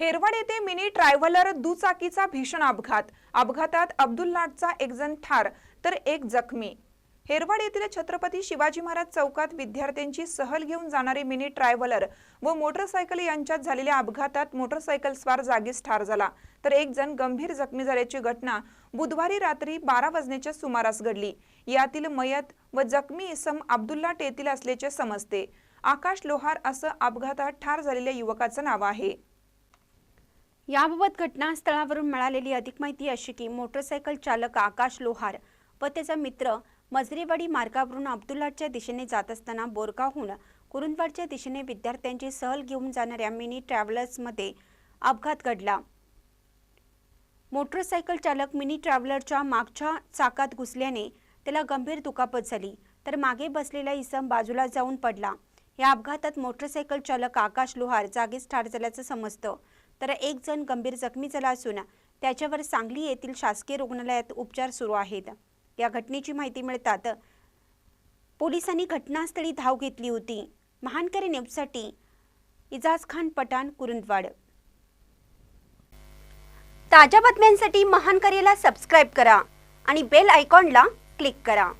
हेरवाड येथे मिनी ट्रायव्हलर दुचाकीचा भीषण अपघात. अपघातात अब्दुल्लाटचा एक जण ठार तर एक जखमी. हेरवाड येथील छत्रपती शिवाजी महाराज चौकात विद्यार्थ्यांची सहल घेऊन जाणारी मिनी ट्रायव्हलर व मोटरसायकल यांच्यात झालेल्या अपघातात मोटरसायकल स्वार जागीच ठार झाला तर एक जण गंभीर जखमी झाल्याची घटना बुधवारी रात्री बारा वाजण्याच्या सुमारास घडली. यातील मयत व जखमी इसम अब्दुल्लाट येथील असल्याचे समजते. आकाश लोहार असं अपघातात ठार झालेल्या युवकाचं नाव आहे. याबाबत घटनास्थळावरून मिळालेली अधिक माहिती अशी की मोटरसायकल चालक आकाश लोहार व त्याचा मित्र मजरेवाडी मार्गावरून अब्दुल्लाच्या दिशेने जात असताना बोरगावहून कुरुंदवाडच्या दिशेने विद्यार्थ्यांची सहल घेऊन जाणाऱ्या मिनी ट्रॅव्हलर्समध्ये अपघात घडला. मोटरसायकल चालक मिनी ट्रॅव्हलरच्या मागच्या चाकात घुसल्याने त्याला गंभीर दुखापत झाली तर मागे बसलेला इसम बाजूला जाऊन पडला. या अपघातात मोटरसायकल चालक आकाश लोहार जागीच ठार झाल्याचं समजतं. तर एक जण गंभीर जखमी झाला असून त्याच्यावर सांगली येथील शासकीय रुग्णालयात उपचार सुरू आहेत. या घटनेची माहिती मिळतात पोलिसांनी घटनास्थळी धाव घेतली होती. महानकरी न्यूजसाठी इजाज खान पठाण कुरुंदवाड. ताज्या बातम्यांसाठी महानकरीला सबस्क्राईब करा आणि बेल आयकॉनला क्लिक करा.